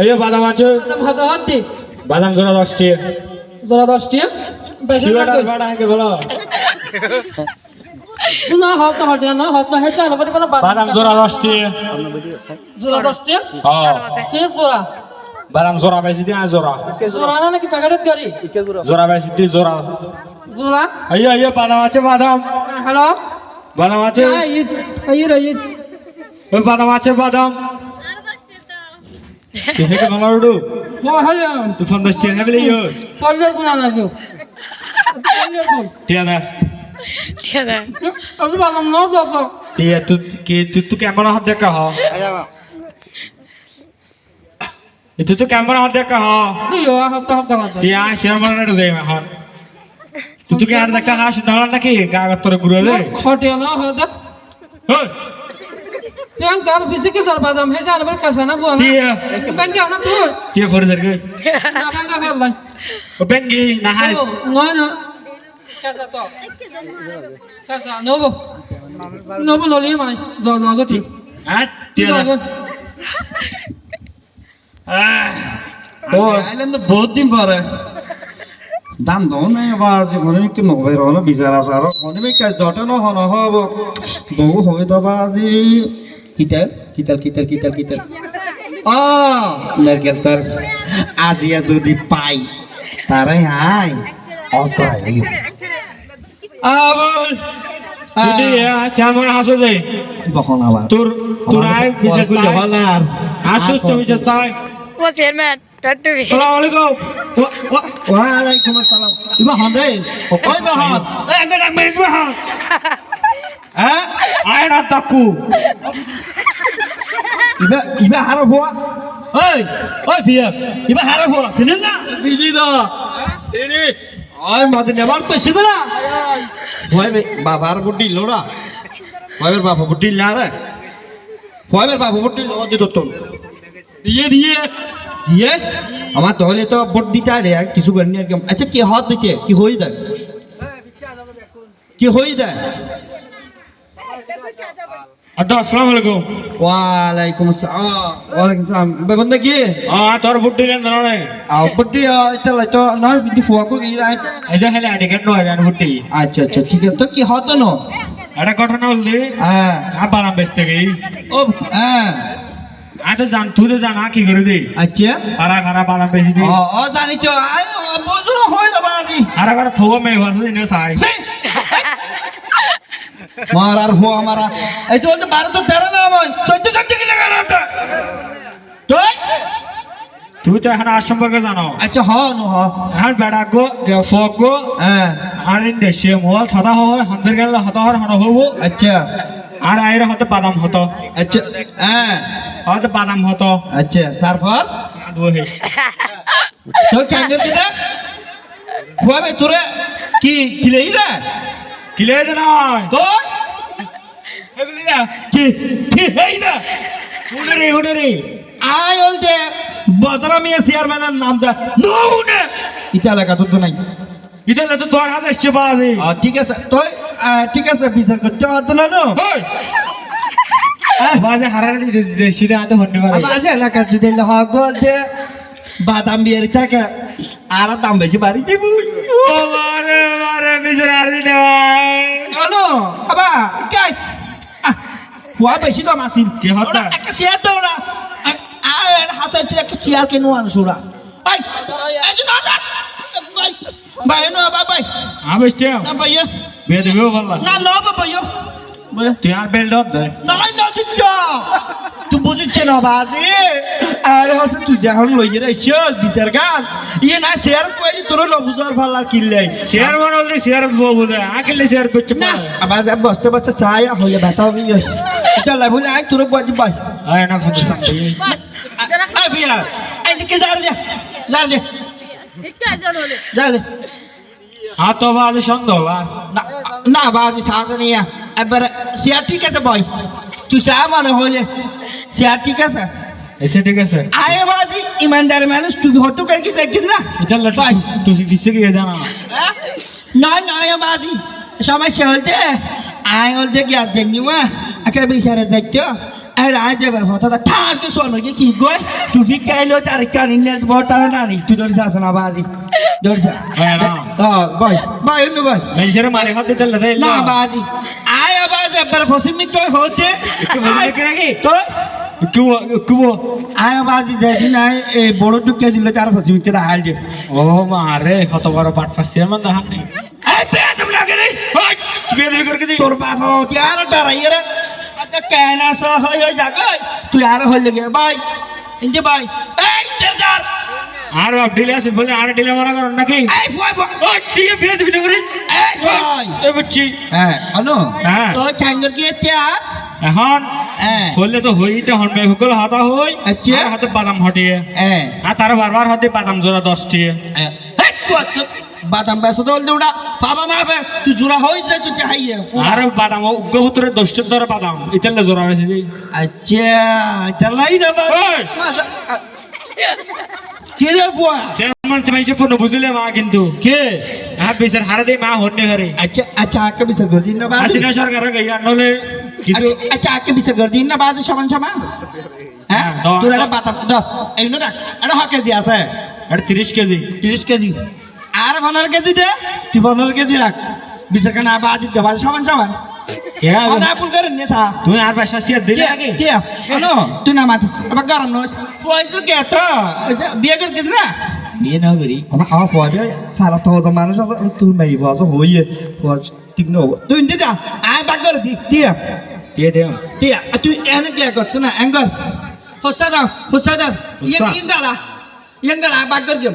এই বাদাম আছে। বাদাম কত হদ্দি বাদাম জোড়া দশটি। জোড়া দশটি। না হত হতে না হত হে চাল বলে বলে বাদাম জোড়া দশটি। জোড়া দশটি? হ্যাঁ কি জোড়া? বাদাম জোড়া বেশি দিয়ে জোড়া। জোড়া না নাকি প্যাকেটের গাড়ি জোড়া বেশি দিয়ে জোড়া। জোড়া? এই এই বাদাম আছে বাদাম। হ্যালো? আছে। বাদাম আছে বাদাম। তুই হেঁকে ভালো উঠু ও হ্যালো তুই পঞ্চাশ টাকা হেঁকে ইয়ে পল্লের গুণ আনা কেউ পল্লের আমি বাদাম নাও যত ঠিক তুই কি তুই তুই ক্যামেরা হাত দেখা হ তুই তো ক্যামেরা হাত দেখা হ দিও হত হত মার্কেটে যাই এখন তুই তুই কি আর দেখা হাস নাকি কাগজ তোর ঘুরে দে খটে না তুই কার ফিজিকে জল বাদাম হে জানবার কাছে না কি ব্যাংকে আনা তুই কি ফরে দের গে না ব্যাংকে ফেললাই ও বেঙ্গি না হাই নয় না কাঁচা তো কাঁচা নবো নবো নলি মাই জল নগতি হ্যাঁ ঠিক আছে নগত আহ, ও আইলেন তো বহুত দিন পরে দাম নাই আবার জীবনে কি নবে রহন বিচার আছে আর মনে কাজ জটে ন হন হব বহু হবে তো আজি কিতাল কিতাল কিতাল কিতাল কিতাল। ও নারকেল তোর আজিয়া যদি পাই তারাই হাই অজ করাই লাগি আবল যদি চামন হাসো যাই বখন আবার। তোর তোর আয় বিচার করলে চাই আসুস তো বিচার চাই। ও চেয়ারম্যান টাট্টুবি সালাম আলাইকুম। ওয়ালাইকুম আসসালাম। ইবা হন রে। ওই বা এই আগে ডাক মেরে দিবা হ্যাঁ? হ্যাঁ আয় না তাকু ইবা ইবা হারা ভুয়া ওই ওই ফিয়াস ইবা হারা ভুয়া চিনেন না চিনি তো চিনি ওই মদন নেবার তো ছিল না ওই বে বাবার বুটি লোড়া ওই বে বাবা বুটি না রে ওই বে বাবা বুটি লোড়া দিত তো দিয়ে দিয়ে দিয়ে আমার তাহলে তো বুট দিতে আরে কিছু করেনি আর কি আচ্ছা কি হাত দিতে কি হই দেয় কি হই দেয় আচ্ছা আসসালামু আলাইকুম। ওয়ালাইকুম আসসালাম। ওয়ালাইকুম আসসালাম। বেবন কি? আ তোর বুদ্ধি লেন ধরে আও বুটি এটা লাইতো নয় বিদি ফুয়া কো গই এই যে হেলে আডি কেন নয় জান বুদ্ধি। আচ্ছা আচ্ছা ঠিক আছে। তো কি হতো না? এটা ঘটনা বললি? হ্যাঁ। আ গই ও হ্যাঁ। আ জান তুই তো জানা কি করে দে? আচ্ছা। পারা খারা বারাম বেচি দি। ও ও জানি তো। আই বজুর হয় না বাজি। আর থো মে সাই মারার হো আমারা এই তো বারো তো তেরো না আমার চোদ্দ চোদ্দ কিলো গাড়াটা তো। তুই? তো এখন আর সম্পর্কে জানো। আচ্ছা হ নু হ। এখন বেড়া গো ফক গো হ্যাঁ। আর দেশে মোল থদা হয় হামদের গেল হতা হর হন হব। আচ্ছা। আর আইরে হতে বাদাম হতো। আচ্ছা হ্যাঁ। হয়তো বাদাম হতো। আচ্ছা তারপর? তো ক্যাঙ্গের দিলে খুয়াবে তোরে কি কিলেই রে কিলে দে নয় তো না কি কি হেই না? হুডরে হুডরে আয় বলতে বদরা মিয়া চেয়ারম্যানের নাম যা। নৌনে ইটা এলাকা তো নাই। তো বাজে। আহ, ঠিক আছে তো ঠিক আছে বিচার করতে পারতো না নো? ওই বাজে হারারে দিতে দিতে সিধে আতে হন্ডে পারে আজ এলাকা যদি হক দে। বাদাম বিয়ারি থাকে। আর দাম বেশি বাড়ি দিব। আর দিতে কেন আবা কাই ফুয়া বেশি কম আসিল কি হতা? একটা চেয়ার দাও না আর হাতে ছিল একটা চেয়ার কেন আনো সুরা ভাই এই যে না না ভাই ভাই নো বাবা ভাই আমি স্টে না ভাই বে দেবে বললা না আর বেল দত দে। নাই না দিচ্ছা তুই বুঝিস না বাজি আরে হসে তুই যখন লইয়ে রাইছ বিচার গান। ইয়ে না শেয়ার কই তোর লবুজার ফাল্লার কিনলে শেয়ার বানালে শেয়ার বউ বলে আকেলে শেয়ার করছে না। আবার যা বসতে বসতে চাই হইলে ব্যথা হবে এটা লাই বলে আই তোর বাজি ভাই আয় না ফোন সামনে আই ভিয়া এদিকে যা রে যা রে যা রে হ্যাঁ তো বাজে সন্দেহ বা না না বাজি সাহস নিয়া এবার শেয়ার ঠিক আছে ভাই তুই চা মানে হইলে শেয়ার ঠিক আছে এসে ঠিক আছে আয়ে বাজি ইমানদার মানুষ তুই হতো কাল কি দেখছিস না এটা লট ভাই তুই কিসে গিয়ে জানা হ্যাঁ? নয় নয় বাজি সমস্যা হলতে আই ওল দেখি আর জানি ওয়া আকে বিচারে যাইতো আর আজ এবার ফটোটা ঠাস কে সোনো কি কি গয় তুই ফি কাইলো তার কানি নেট বটার নানি তুই ধরিস আছে না বাজি। ধরিস ভাই, না। ভাই ভাই এমনি ভাই মানুষের মারে হাত দিতে লাগে না বাজি। আয় আবাজ এবার ফসিমি কই হতে। তো কি কি আয় বাজি যেদিন আয় এই বড় টুকে দিল তার ফসিমি কে হাল দে। ও মারে কত বড় পাট ফাসছে আমার দেখান নেই। এই পেদম লাগে রে দি তোর হতে আর ডরাই রে। কেন আস হই হই জাগাই তুই আর হই লাগে ভাই ইনজে ভাই এই দেরদার আর বাপ আছে বলে আর ডিলে মারা করেন নাকি? এই ফুয়াই বল ও ঠিক আছে বিয়ে দিবি করে? এই ভাই এ বুঝছি। হ্যাঁ আনো হ্যাঁ। তো ক্যাঙ্গার কি তিয়া এখন? হ্যাঁ। হলে তো হইতে হন মেঘগুলো হাতা হই। আচ্ছা। আর হাতে বাদাম হটিয়ে। হ্যাঁ। আর তার বারবার হাতে বাদাম জোড়া দশটি এই তুই বাদাম বেসো দল দেউড়া বাবা মাফে তুই জুরা হই যায় তুই হাইয়ে আর বাদাম উগ্রপুত্রের দশটির ধরে বাদাম। ইতালে জোড়া হয়েছে দি আচ্ছা চালাই না বাবা। ওই! কে রে ফুয়া চেয়ারম্যান সমাইছে পূর্ণ বুঝলে মা কিন্তু। কে? হ্যাঁ বিচার হারে দে মা হন্যে ঘরে। আচ্ছা আচ্ছা আকে বিসর করে দিন না বাজি হাসিনা সরকার গাইয়া নলে কিছু আচ্ছা আচ্ছা আকে বিসর করে দিন না বাজি সমান সমান। হ্যাঁ হ্যাঁ, তোর। একটা বাতা দাও এই নো রাখ এটা হ কেজি আছে। আর তিরিশ কেজি। তিরিশ কেজি। আর পনেরো কেজি দে। তুই পনেরো কেজি রাখ। কেন বাজি দে বাজি সমান সমান। তুমি আর বাসা সিয়া দিলে আনো তুই না মাতিস। আবার গরম নস। ফুয়াইছো কে তো? বিয়ে করে গেছ না? বিয়ে না করি। আমার আমার ফুয়া বিয়ে সারা তো মানুষ আছে তুই নাই বাস হইয়ে ঠিক নো তুই ইন্দে যা আয় বাগ করে দি দিয়া। দিয়ে দেও দিয়া তুই এনে কে করছ না অ্যাঙ্গল। হোসা দাও হোসা দাও। ইয়ে হোসা? ইয়ে গালা। ইয়ে গালা বাগ করে গেম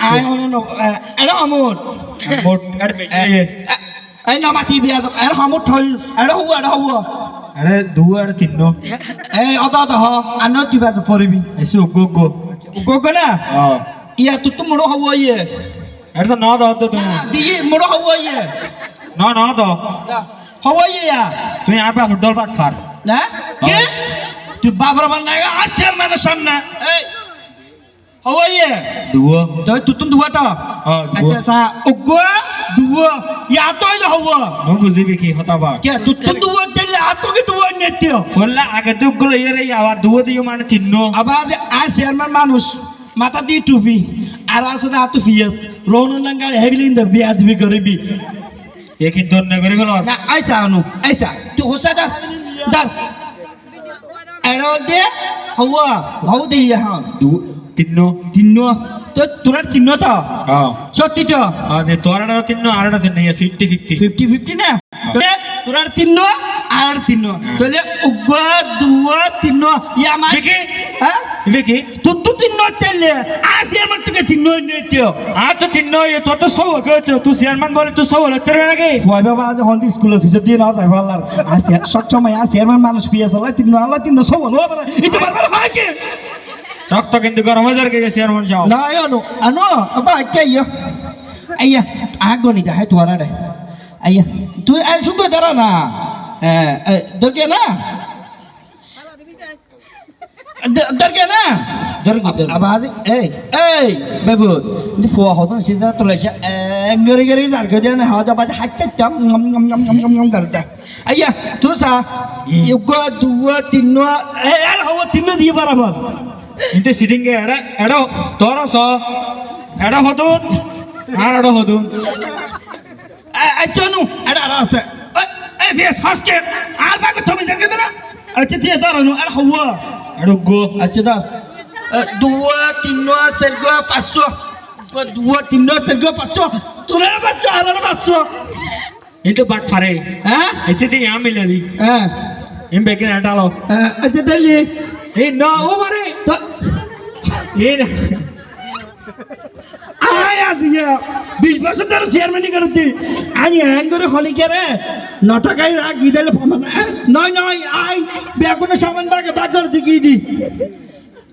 Te. Kusadar. Ay bakar ganda. Ay ya. Ada hamut. তিমুট মুট tu bulgare bidi. Ay ono no. Ada hamut. মুট আর বেশি hamut thoy. Ada huwa ada huwa. আরে. Ano tu fa foribi. এসে গো গো Gogo na. ও Iya tu tu muro hawa ye. এটা তো ন দাও তো তুমি Di muro hawa ye. ন ন দাও Hawaii ya? তুমি আর পা ফুটবল পাট ফার Nah, ke? Tu babar mana ya? Asyar mana sana? Eh, Hawaii ya? দুও Dah tutun dua tau? Oh, dua. Aja sa, ugwa dua. Ya atau itu hawa? নো বুঝিবি কি হতাবা Ke tutun dua tele atau ke dua netio? বললা আগে তো গুলো ইয়ে আবার দুও দিও মানে তিন Abang aja asyar mana manus? Mata di tufi. Arasa dah tu fias. Rono nanggal heavily in the biad we garibi. এ কিন্তু অন্য করে গেল Nah, Aisyah anu, Aisyah. Tu hosa dah, dah. Erol dia, hawa, hawa dia ya han. দু তিন তিন্ন তো তোরা তিন্ন তো হ্যাঁ সত্যি তো তোরাটা তিন আরটা তিন ফিফটি ফিফটি ফিফটি ফিফটি না তোরা তিন্ন আর তিন্ন তাহলে উগা দুয়া তিন্ন ইয়া আমার দেখি হ্যাঁ দেখি তো তো তিন্ন তেলে আসি আমার তোকে তিন্ন নিতেও আর তো তিন তোর তো সব গেছে তুই চেয়ারম্যান বলে তুই সব হলে তোর নাকি ভয় বাবা আজ হন্দি স্কুলের ফিসে দিয়ে না যাই ভাল্লার আসি সব সময় আসি আমার মানুষ পিয়ে চলে তিন্ন আল্লাহ তিন্ন সব হলো এটা বারবার হয় কি ರಕ್ತ ಕಿಂತ ಗರಂ Nah ya ಶಾವ್ ನಾಯೋನು ಅನು apa ಅಕ್ಕ ಅಯ್ಯೋ ಅಯ್ಯ ಆಗೋನಿದೆ ಆಯ್ತು ಹೊರಡೆ tuh ತು ಅಲ್ಲಿ tuh ತರನ ದೊರ್ಗೇನಾ darah na, eh, eh, nah. nah. eh, eh bebut. Ini fuah hoton sih dah tulis ya. Eh, ngeri ngeri dah kerja nih. Hada pada hati jam ngam ngam ngam ngam ngam ngam kerja. Ayah, terus ah, juga dua tino, eh, kalau tino di berapa? ಇಂಟು ಸಿಟಿಂಗ್ಗೆ ಎಡ ಎಡ ತೋರಸೋ ಎಡ ಹೋದು ನಾನು ಎಡ ಹೋದು ಅಚ್ಚನು ಎಡ ರಾಸ ಫೇಸ್ ಹಾಸ್ಕೆ ಆರ್ ಬಾಗ ತೊಮಿ ಜಂಗದನ ಅಚ್ಚತಿ ಎದಾರನು ಅಡ ಹವ್ವ ಅಡುಗು ಅಚ್ಚದ দুয়া তিন স্বর্গ পাঁচশো দুয়া তিন স্বর্গ পাঁচশো তোরা পাঁচশো আর পাঁচশো এটা বাট পারে হ্যাঁ এসে দিয়ে আম মিলে হ্যাঁ এম বেকে নাটালো আচ্ছা ডালি এই না ও মারে বিশ বছর ধরে চেয়ারম্যানই করতে আমি হ্যাং করে হলি কেরে ন টাকায় রাখ গিদালে ফমান নয় নয় আয়। বেগুনে সামান বাগে বাগ করে দি গিয়ে দি?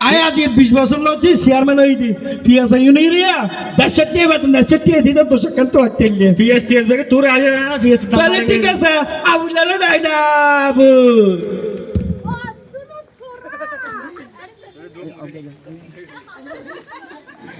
আয় আজি বিশ বছর লতি চেয়ারম্যান হই দি। পিয়াসা ইউনি রিয়া দেড়শো টিয়ে বেতন দেড়শো টিয়ে দিতে তো সেখান তো হাতে পিএস টিএস দেখে তোর আজ পিএস ঠিক আছে আবুলালো নাই না আবু 这个